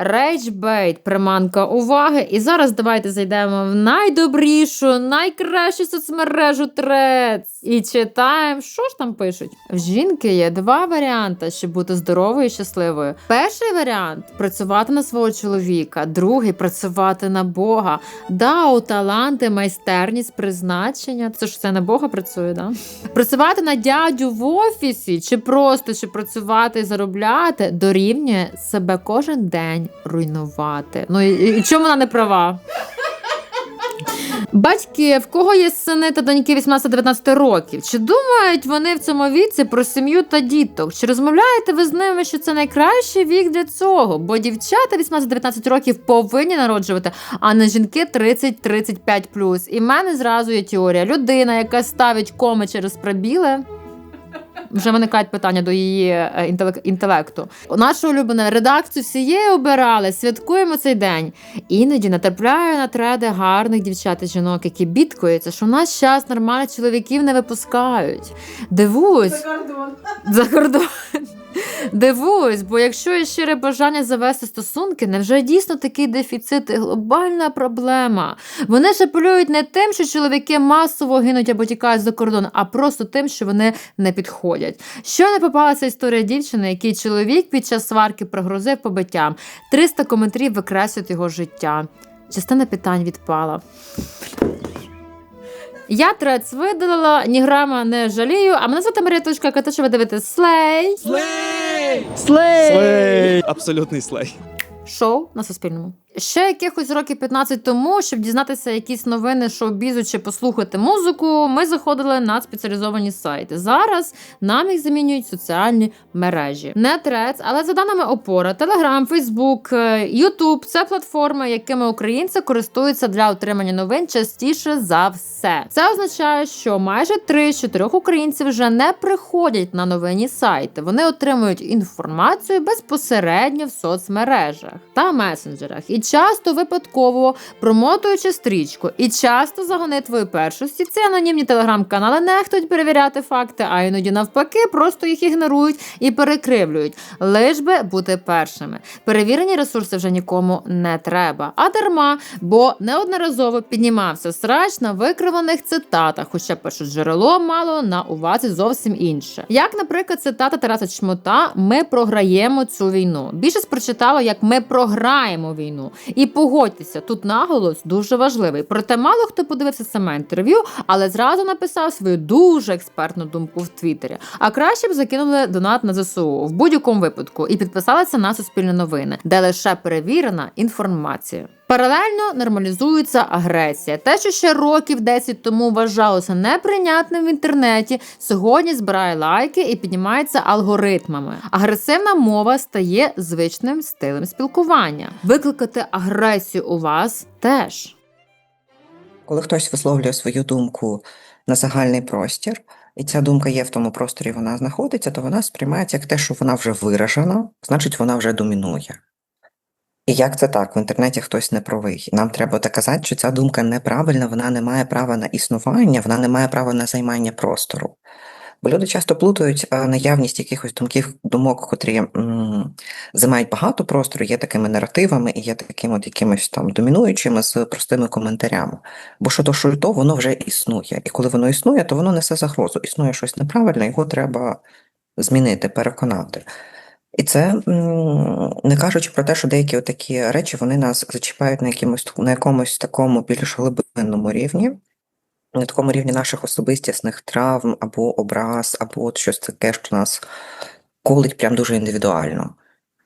Рейджбейт, приманка уваги. І зараз давайте зайдемо в найдобрішу, найкращу соцмережу Трец. І читаємо, що ж там пишуть. В жінки є два варіанти, щоб бути здоровою і щасливою. Перший варіант працювати на свого чоловіка, другий працювати на Бога. Да, у таланти, майстерність, призначення. Це ж це на Бога працює, да? Працювати на дядю в офісі, чи просто чи працювати і заробляти, дорівнює себе кожен день руйнувати. Ну і, чому вона не права? Батьки, в кого є сини та доньки 18-19 років, чи думають вони в цьому віці про сім'ю та діток? Чи розмовляєте ви з ними, що це найкращий вік для цього? Бо дівчата 18-19 років повинні народжувати, а не жінки 30-35 І в мене зразу є теорія. Людина, яка ставить коми через пробіли. Вже виникають питання до її е, інтелекту. Наша улюблена редакцію всієї обирали, святкуємо цей день. Іноді натрапляю на треди гарних дівчат і жінок, які бідкуються, що в нас час нормальних чоловіків не випускають. Дивуюсь, кордон. за кордон. Дивуюсь, бо якщо є щире бажання завести стосунки, невже дійсно такий дефіцит і глобальна проблема? Вони ж апелюють не тим, що чоловіки масово гинуть або тікають за кордон, а просто тим, що вони не підходять. Що не попалася історія дівчини, який чоловік під час сварки прогрозив побиттям. 300 коментарів викреслюють його життя. Частина питань відпала. Я трец видалила, ні грама не жалію. А мене звати Марія Точка, а те, ви дивитесь Слей. Слей! Слей! Слей! Абсолютний слей. Шоу на Суспільному. Ще якихось років 15 тому, щоб дізнатися якісь новини шоу-бізу чи послухати музику, ми заходили на спеціалізовані сайти. Зараз нам їх замінюють соціальні мережі. Не трец, але за даними опора, Телеграм, Фейсбук, Ютуб це платформи, якими українці користуються для отримання новин частіше за все. Це означає, що майже 3 з 4 українців вже не приходять на новинні сайти. Вони отримують інформацію безпосередньо в соцмережах та месенджерах. І часто випадково промотуючи стрічку, і часто за гонитвою першості ці анонімні телеграм-канали нехтують перевіряти факти, а іноді навпаки просто їх ігнорують і перекривлюють, лиш би бути першими. Перевірені ресурси вже нікому не треба. А дарма, бо неодноразово піднімався срач на викривлених цитатах, хоча перше джерело мало на увазі зовсім інше. Як, наприклад, цитата Тараса Чмута: Ми програємо цю війну. Більшість прочитало, як ми програємо війну. І погодьтеся, тут наголос дуже важливий. Проте мало хто подивився саме інтерв'ю, але зразу написав свою дуже експертну думку в Твіттері. А краще б закинули донат на ЗСУ в будь-якому випадку і підписалися на Суспільне новини, де лише перевірена інформація. Паралельно нормалізується агресія. Те, що ще років 10 тому вважалося неприйнятним в інтернеті, сьогодні збирає лайки і піднімається алгоритмами. Агресивна мова стає звичним стилем спілкування. Викликати агресію у вас теж. Коли хтось висловлює свою думку на загальний простір, і ця думка є в тому просторі, вона знаходиться, то вона сприймається як те, що вона вже виражена, значить вона вже домінує. І як це так? В інтернеті хтось не правий. Нам треба доказати, що ця думка неправильна, вона не має права на існування, вона не має права на займання простору. Бо люди часто плутають наявність якихось думків, думок, котрі м, займають багато простору, є такими наративами і є такими от якимись там домінуючими з простими коментарями. Бо що то, що то, воно вже існує. І коли воно існує, то воно несе загрозу. Існує щось неправильне, його треба змінити, переконати. І це не кажучи про те, що деякі такі речі вони нас зачіпають на якомусь на якомусь такому більш глибинному рівні, на такому рівні наших особистісних травм або образ, або от щось таке, що нас колить прям дуже індивідуально.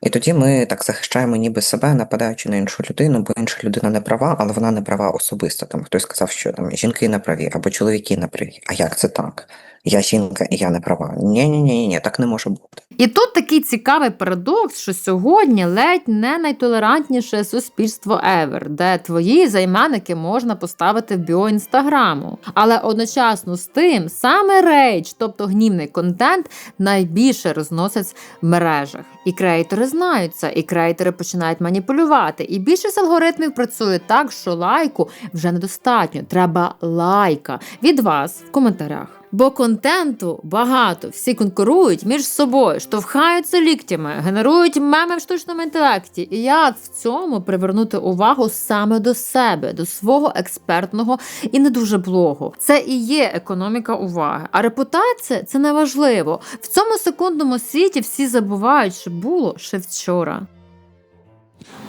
І тоді ми так захищаємо ніби себе, нападаючи на іншу людину, бо інша людина не права, але вона не права особисто. Там хтось сказав, що там жінки не праві або чоловіки не праві. А як це так? Я жінка і я не права. Ні, ні, ні, так не може бути. І тут такий цікавий парадокс, що сьогодні ледь не найтолерантніше суспільство ever, де твої займенники можна поставити в біо інстаграму. Але одночасно з тим саме рейдж, тобто гнівний контент, найбільше розносять в мережах. І креатори знають це, і креатори починають маніпулювати. І більшість алгоритмів працює так, що лайку вже недостатньо. Треба лайка від вас в коментарях. Бо контенту багато, всі конкурують між собою, штовхаються ліктями, генерують меми в штучному інтелекті. І як в цьому привернути увагу саме до себе, до свого експертного і не дуже блогу. Це і є економіка уваги. А репутація це не важливо. В цьому секундному світі всі забувають, що було ще вчора.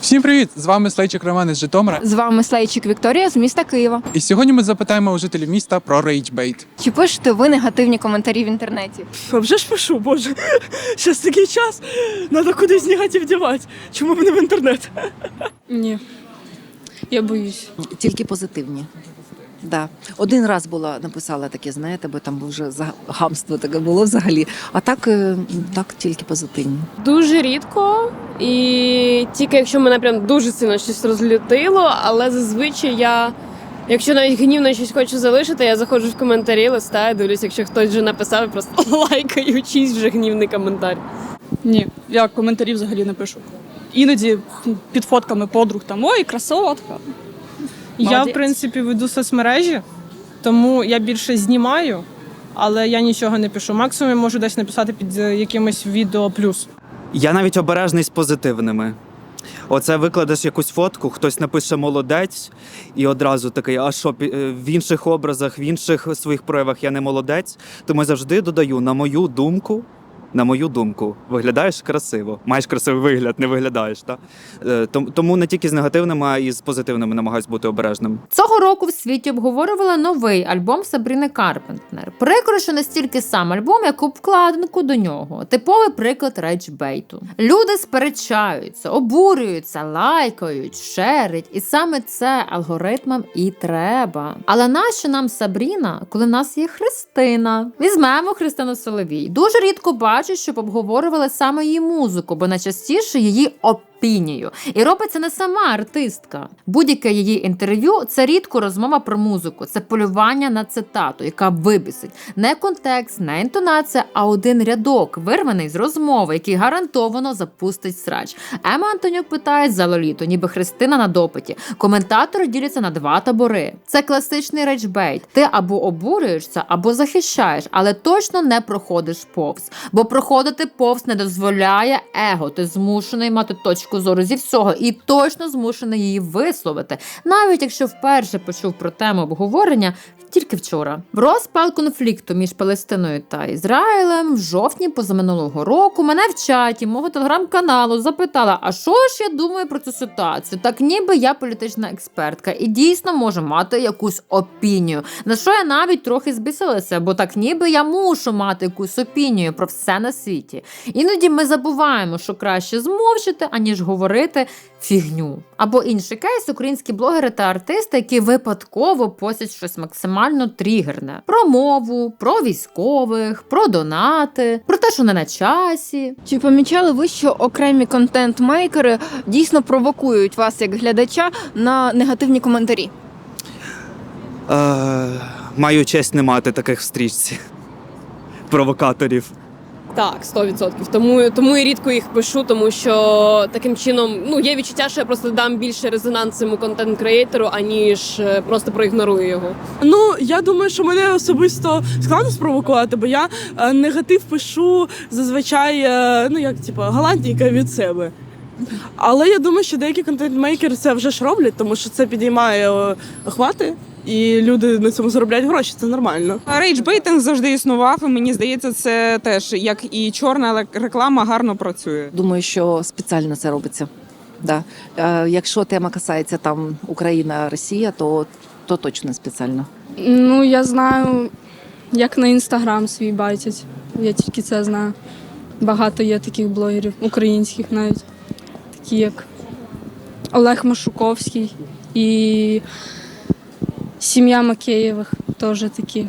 Всім привіт! З вами Слейчик Роман із Житомира. З вами Слейчик Вікторія з міста Києва. І сьогодні ми запитаємо у жителів міста про рейджбейт. Чи пишете ви негативні коментарі в інтернеті? А вже ж пишу, боже. Зараз такий час, треба кудись негатив дівати. Чому б не в інтернет? Ні. Я боюсь. Тільки позитивні. Да. Один раз була написала таке, знаєте, бо там вже гамство таке було взагалі. А так, е, так тільки позитивні. Дуже рідко, і тільки якщо мене прям дуже сильно щось розлютило, але зазвичай я. Якщо навіть гнівно щось хочу залишити, я заходжу в коментарі, листаю, дивлюсь, якщо хтось вже написав, просто лайкаю чийсь вже гнівний коментар. Ні, я коментарі взагалі не пишу. Іноді під фотками подруг там ой, красотка. Я, в принципі, веду соцмережі, тому я більше знімаю, але я нічого не пишу. Максимум я можу десь написати під е, якимось відео плюс. Я навіть обережний з позитивними. Оце викладеш якусь фотку, хтось напише молодець, і одразу такий, а що е, в інших образах, в інших своїх проявах я не молодець. Тому я завжди додаю, на мою думку, на мою думку, виглядаєш красиво. Маєш красивий вигляд, не виглядаєш. Та? Е, Тому не тільки з негативними, а і з позитивними намагаюсь бути обережним. Цього року в світі обговорювали новий альбом Сабріни Карпентнер. Прикро, що не стільки сам альбом, як обкладинку до нього. Типовий приклад рейджбейту. Люди сперечаються, обурюються, лайкають, шерять, і саме це алгоритмам і треба. Але нащо нам Сабріна, коли в нас є Христина? Візьмемо Христину Соловій. Дуже рідко бачу, щоб обговорювали саме її музику, бо найчастіше її опінію. І робить це не сама артистка. Будь-яке її інтерв'ю це рідко розмова про музику, це полювання на цитату, яка вибісить. Не контекст, не інтонація, а один рядок, вирваний з розмови, який гарантовано запустить срач. Ема Антонюк питає за Лоліту, ніби Христина на допиті. Коментатори діляться на два табори. Це класичний речбейт. Ти або обурюєшся, або захищаєш, але точно не проходиш повз. Бо проходити повз не дозволяє его. Ти змушений мати точку зору зі всього і точно змушений її висловити, навіть якщо вперше почув про тему обговорення. Тільки вчора в розпал конфлікту між Палестиною та Ізраїлем в жовтні позаминулого року мене в чаті мого телеграм-каналу запитала: а що ж я думаю про цю ситуацію? Так ніби я політична експертка і дійсно можу мати якусь опінію. На що я навіть трохи збісилася, бо так ніби я мушу мати якусь опінію про все на світі. Іноді ми забуваємо, що краще змовчити, аніж говорити фігню. Або інший кейс українські блогери та артисти, які випадково постять щось максимально тригерне: про мову, про військових, про донати, про те, що не на часі. Чи помічали ви, що окремі контент-мейкери дійсно провокують вас як глядача на негативні коментарі? Е, маю честь не мати таких в стрічці. Провокаторів. Так, 100%. Тому, тому і рідко їх пишу, тому що таким чином ну є відчуття, що я просто дам більше резонанс цьому контент-креатору, аніж е, просто проігнорую його. Ну, я думаю, що мене особисто складно спровокувати, бо я е, негатив пишу зазвичай, е, ну як типу, галантненько від себе. Але я думаю, що деякі контент-мейкери це вже ж роблять, тому що це підіймає е, охвати, і люди на цьому заробляють гроші. Це нормально. Рейджбейтинг завжди існував, і мені здається, це теж як і чорна реклама гарно працює. Думаю, що спеціально це робиться. Да. Е, якщо тема касається там Україна, Росія, то, то точно спеціально. Ну, я знаю, як на інстаграм свій байтять. Я тільки це знаю. Багато є таких блогерів, українських навіть, такі як Олег Машуковський і сім'я Макеєвих теж такі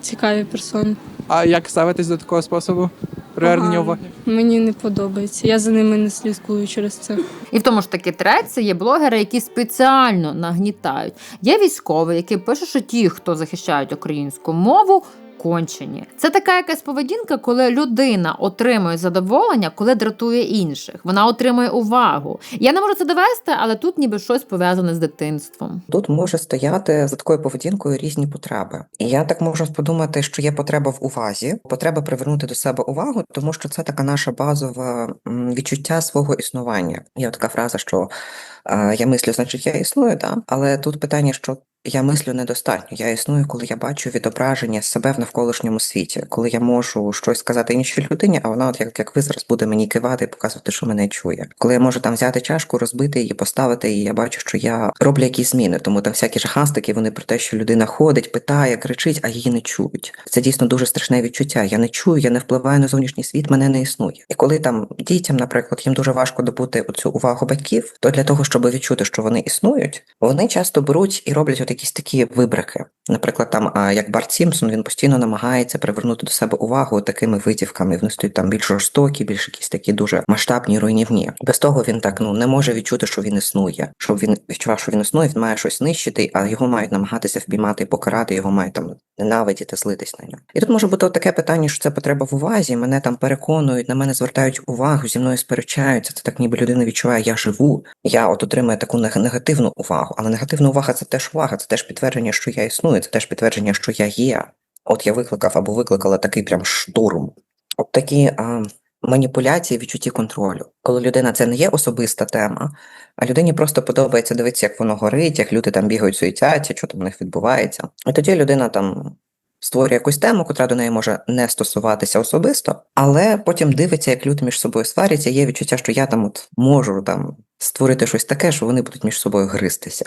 цікаві персони. А як ставитись до такого способу привернення уваги? Мені не подобається. Я за ними не слідкую через це. І в тому ж таки треці є блогери, які спеціально нагнітають. Є військові, які пишуть, що ті, хто захищають українську мову. Кончені. Це така якась поведінка, коли людина отримує задоволення, коли дратує інших. Вона отримує увагу. Я не можу це довести, але тут ніби щось пов'язане з дитинством. Тут може стояти за такою поведінкою різні потреби. І я так можу подумати, що є потреба в увазі, потреба привернути до себе увагу, тому що це така наша базова відчуття свого існування. Є така фраза, що е, я мислю, значить я існую, да? але тут питання, що я мислю недостатньо. Я існую, коли я бачу відображення себе в навколишньому світі, коли я можу щось сказати іншій людині, а вона, от як, як ви зараз буде мені кивати і показувати, що мене чує. Коли я можу там взяти чашку, розбити її, поставити, і я бачу, що я роблю якісь зміни. Тому там всякі жахастики, вони про те, що людина ходить, питає, кричить, а її не чують. Це дійсно дуже страшне відчуття. Я не чую, я не впливаю на зовнішній світ, мене не існує. І коли там дітям, наприклад, їм дуже важко добути цю увагу батьків, то для того, щоб відчути, що вони існують, вони часто беруть і роблять якісь такі вибрики. Наприклад, там як Барт Сімпсон, він постійно намагається привернути до себе увагу такими витівками. Вони стають там більш жорстокі, більш якісь такі дуже масштабні, руйнівні. Без того він так ну не може відчути, що він існує. Щоб він відчував, що він існує, він має щось нищити, а його мають намагатися вбіймати і покарати, його мають там ненавидіти, злитись на нього. І тут може бути таке питання, що це потреба в увазі. Мене там переконують, на мене звертають увагу, зі мною сперечаються. Це так, ніби людина відчуває, я живу. Я от отримую таку негативну увагу. Але негативна увага це теж увага, це теж підтвердження, що я існую, це теж підтвердження, що я є. От я викликав або викликала такий прям штурм. От такі а, маніпуляції, відчутті контролю. Коли людина це не є особиста тема, а людині просто подобається дивитися, як воно горить, як люди там бігають, суетяться, що там у них відбувається. І тоді людина там створює якусь тему, котра до неї може не стосуватися особисто, але потім дивиться, як люди між собою сваряться. Є відчуття, що я там от можу там створити щось таке, що вони будуть між собою гристися.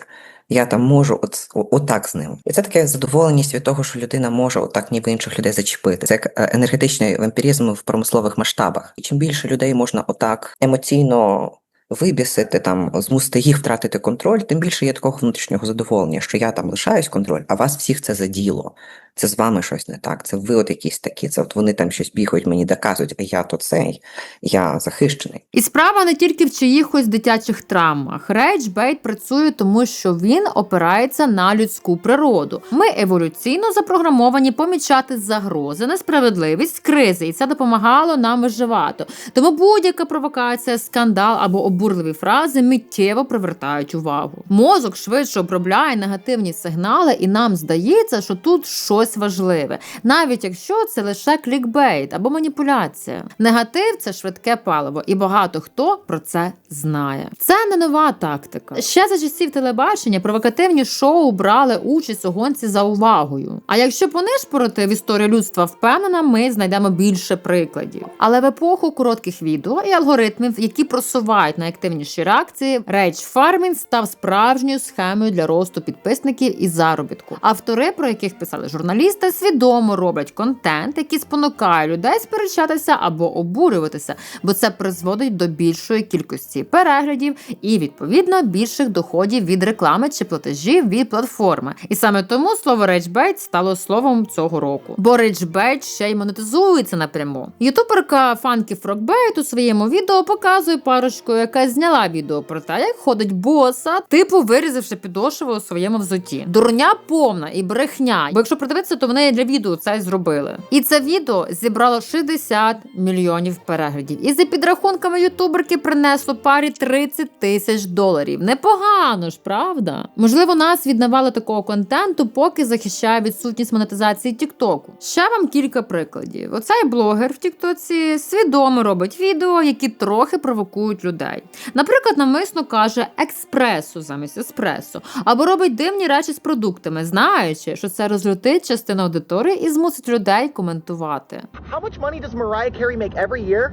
Я там можу от, отак з ним. І це таке задоволеність від того, що людина може отак ніби інших людей зачепити. Це як е, енергетичний вампіризм в промислових масштабах. І чим більше людей можна отак емоційно вибісити, там змусити їх втратити контроль, тим більше є такого внутрішнього задоволення, що я там лишаюсь контроль, а вас всіх це заділо. Це з вами щось не так. Це ви от якісь такі. Це от вони там щось бігають, мені доказують, а я то цей, я захищений. І справа не тільки в чиїхось дитячих травмах. Рейдж Бейт працює, тому що він опирається на людську природу. Ми еволюційно запрограмовані помічати загрози, несправедливість, кризи, і це допомагало нам виживати. Тому будь-яка провокація, скандал або обурливі фрази миттєво привертають увагу. Мозок швидше обробляє негативні сигнали, і нам здається, що тут щось важливе, навіть якщо це лише клікбейт або маніпуляція. Негатив це швидке паливо, і багато хто про це знає. Це не нова тактика. Ще за часів телебачення провокативні шоу брали участь у гонці за увагою. А якщо понишпорити в історію людства, впевнена, ми знайдемо більше прикладів. Але в епоху коротких відео і алгоритмів, які просувають найактивніші реакції, рейдж фармінг став справжньою схемою для росту підписників і заробітку. Автори, про яких писали журналісти, свідомо роблять контент, який спонукає людей сперечатися або обурюватися, бо це призводить до більшої кількості переглядів і відповідно більших доходів від реклами чи платежів від платформи. І саме тому слово рейджбейт стало словом цього року. Бо рейджбейт ще й монетизується напряму. Ютуберка Фанкі Фрокбейт у своєму відео показує парочку, яка зняла відео про те, як ходить боса, типу вирізавши підошву у своєму взуті. Дурня повна і брехня. Бо якщо придивитися, то вони для відео це зробили. І це відео зібрало 60 мільйонів переглядів. І за підрахунками ютуберки принесло парі 30 тисяч доларів. Непогано ж, правда? Можливо, нас віднавали такого контенту, поки захищає відсутність монетизації Тіктоку. Ще вам кілька прикладів. Оцей блогер в Тіктоці свідомо робить відео, які трохи провокують людей. Наприклад, навмисно каже експресо замість еспресо, або робить дивні речі з продуктами, знаючи, що це розлютить частину аудиторії і змусить людей коментувати. How much money does Mariah Carey make every year?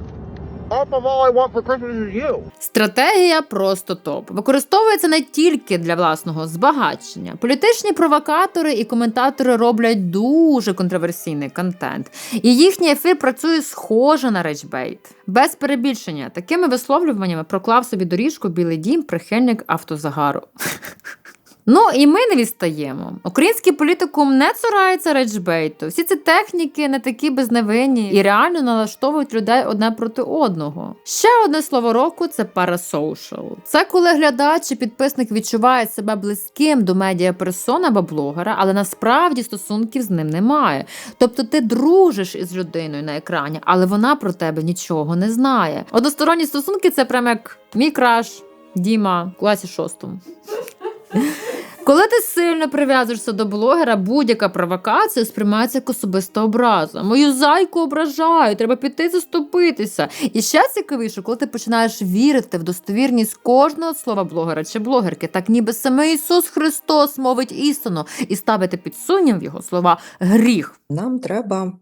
Стратегія просто топ. Використовується не тільки для власного збагачення. Політичні провокатори і коментатори роблять дуже контроверсійний контент, і їхній ефір працює схоже на речбейт. Без перебільшення такими висловлюваннями проклав собі доріжку білий дім прихильник автозагару. Ну і ми не відстаємо. Український політикум не цурається реджбейту. Всі ці техніки не такі безневинні і реально налаштовують людей одне проти одного. Ще одне слово року це парасоушал. Це коли глядач чи підписник відчуває себе близьким до медіаперсона або блогера, але насправді стосунків з ним немає. Тобто ти дружиш із людиною на екрані, але вона про тебе нічого не знає. Односторонні стосунки це прям як мій краш Діма класі шостому. Коли ти сильно прив'язуєшся до блогера, будь-яка провокація сприймається як особиста образа. Мою зайку ображають, треба піти заступитися. І ще цікавіше, коли ти починаєш вірити в достовірність кожного слова блогера чи блогерки, так ніби саме Ісус Христос мовить істину і ставити під сумнів його слова гріх. Нам треба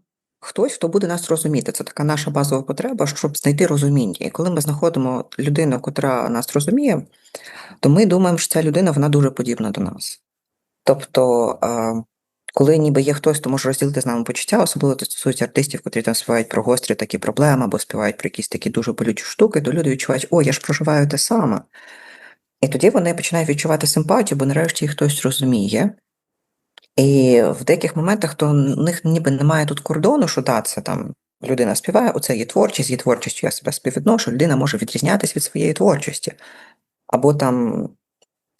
хтось, хто буде нас розуміти. Це така наша базова потреба, щоб знайти розуміння. І коли ми знаходимо людину, котра нас розуміє, то ми думаємо, що ця людина вона дуже подібна до нас. Тобто, коли ніби є хтось, хто може розділити з нами почуття, особливо це стосується артистів, котрі там співають про гострі такі проблеми або співають про якісь такі дуже болючі штуки, то люди відчувають, о, я ж проживаю те саме. І тоді вони починають відчувати симпатію, бо нарешті їх хтось розуміє. І в деяких моментах то у них ніби немає тут кордону, що да, це там людина співає, оце є творчість, її творчістю я себе співвідношу, людина може відрізнятися від своєї творчості. Або там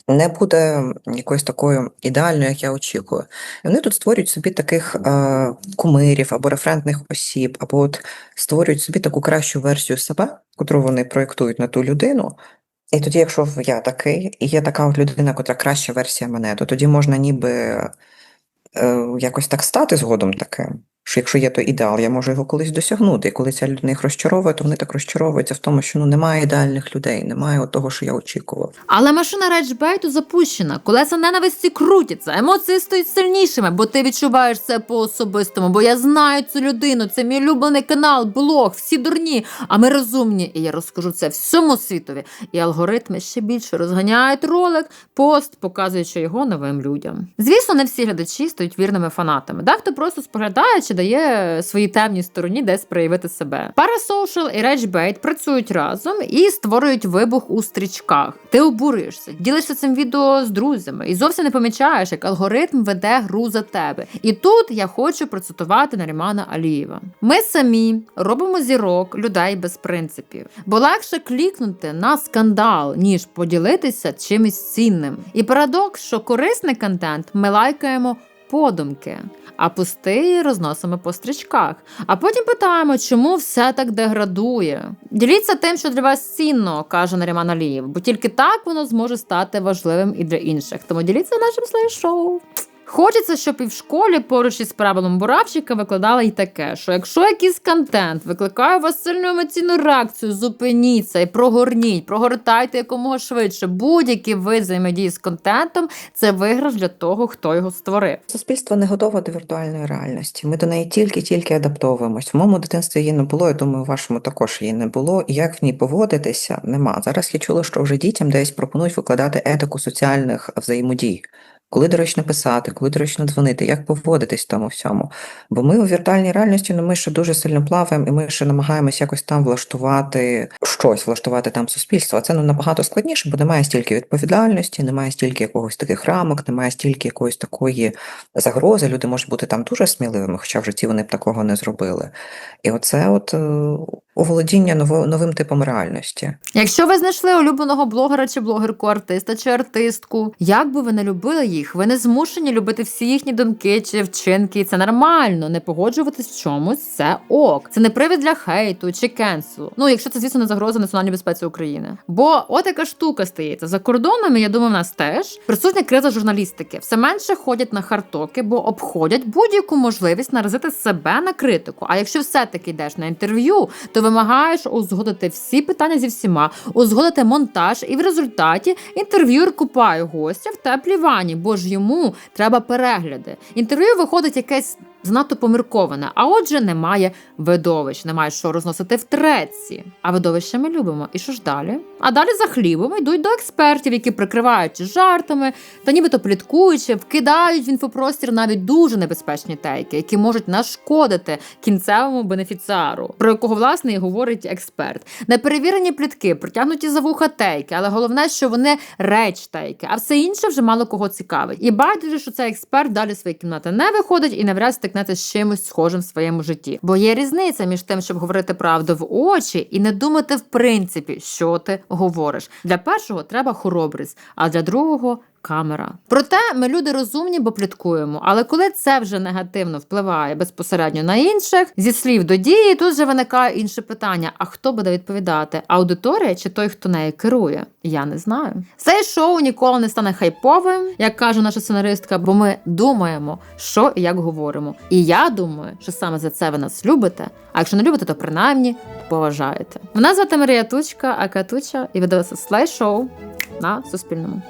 не буде якоюсь такою ідеальною, як я очікую. І вони тут створюють собі таких е, кумирів або референтних осіб, або от створюють собі таку кращу версію себе, яку вони проєктують на ту людину. І тоді, якщо я такий, і є така от людина, котра краща версія мене, то тоді можна ніби якось так стати згодом таким. Що якщо є той ідеал, я можу його колись досягнути. І коли ця людина їх розчаровує, то вони так розчаровуються в тому, що ну немає ідеальних людей, немає того, що я очікував. Але машина реджбейту запущена, колеса ненависті крутяться, емоції стають сильнішими, бо ти відчуваєш це по особистому. Бо я знаю цю людину, це мій улюблений канал, блог, всі дурні. А ми розумні, і я розкажу це всьому світові. І алгоритми ще більше розганяють ролик, пост, показуючи його новим людям. Звісно, не всі глядачі стають вірними фанатами. Дехто просто споглядає чи дає своїй темній стороні десь проявити себе. Parasocial і RageBait працюють разом і створюють вибух у стрічках. Ти обурюєшся, ділишся цим відео з друзями і зовсім не помічаєш, як алгоритм веде гру за тебе. І тут я хочу процитувати Нарімана Алієва. Ми самі робимо зірок людей без принципів, бо легше клікнути на скандал, ніж поділитися чимось цінним. І парадокс, що корисний контент ми лайкаємо подумки, а пусти розносимо по стрічках. А потім питаємо, чому все так деградує. Діліться тим, що для вас цінно, каже Наріман Алієв, бо тільки так воно зможе стати важливим і для інших. Тому діліться нашим слайд-шоу. Хочеться, щоб і в школі поруч із правилом буравчика викладали й таке, що якщо якийсь контент викликає у вас сильну емоційну реакцію, зупиніться і прогорніть, прогортайте якомога швидше. Будь-які вид взаємодії з контентом це виграш для того, хто його створив. Суспільство не готове до віртуальної реальності. Ми до неї тільки-тільки адаптовуємось. В моєму дитинстві її не було, я думаю, у вашому також її не було. І як в ній поводитися, нема. Зараз я чула, що вже дітям десь пропонують викладати етику соціальних взаємодій. Коли доречно писати, коли доречно дзвонити, як поводитись в тому всьому. Бо ми у віртуальній реальності, ну ми ще дуже сильно плаваємо, і ми ще намагаємось якось там влаштувати щось, влаштувати там суспільство. А це ну набагато складніше, бо немає стільки відповідальності, немає стільки якогось таких рамок, немає стільки якоїсь такої загрози. Люди можуть бути там дуже сміливими, хоча в житті вони б такого не зробили. І оце от е, оволодіння новим типом реальності. Якщо ви знайшли улюбленого блогера чи блогерку, артиста чи артистку, як би ви не любили їх, ви не змушені любити всі їхні думки чи вчинки. Це нормально. Не погоджуватись в чомусь це ок. Це не привід для хейту чи кенселу. Ну, якщо це, звісно, не загроза національній безпеці України. Бо от яка штука стається за кордонами. Я думаю, в нас теж присутня криза журналістики. Все менше ходять на хартоки, бо обходять будь-яку можливість наразити себе на критику. А якщо все-таки йдеш на інтерв'ю, то вимагаєш узгодити всі питання зі всіма, узгодити монтаж, і в результаті інтерв'юер купає гостя в теплій ванні, бо ж йому треба перегляди. Інтерв'ю виходить якесь занадто помірковане, а отже, немає видовищ, немає що розносити в треці. А видовище ми любимо. І що ж далі? А далі за хлібом йдуть до експертів, які прикриваючи жартами та нібито пліткуючи, вкидають в інфопростір навіть дуже небезпечні тейки, які можуть нашкодити кінцевому бенефіціару, про якого власне і говорить експерт. Неперевірені плітки, притягнуті за вуха тейки, але головне, що вони реч тейки, а все інше вже мало кого цікавить. І байдуже, що цей експерт далі з своєї кімнати не виходить і навряд стикнеться з чимось схожим в своєму житті. Бо є різниця між тим, щоб говорити правду в очі і не думати в принципі, що ти говориш. Для першого треба хоробрість, а для другого. Камера. Проте ми люди розумні, бо пліткуємо. Але коли це вже негативно впливає безпосередньо на інших, зі слів до дії, тут вже виникає інше питання: а хто буде відповідати? Аудиторія чи той, хто нею керує? Я не знаю. Це шоу ніколи не стане хайповим, як каже наша сценаристка, бо ми думаємо, що і як говоримо. І я думаю, що саме за це ви нас любите. А якщо не любите, то принаймні поважаєте. Мене звати Марія Тучка, а Катуча, і ви дивилися слайд-шоу на Суспільному.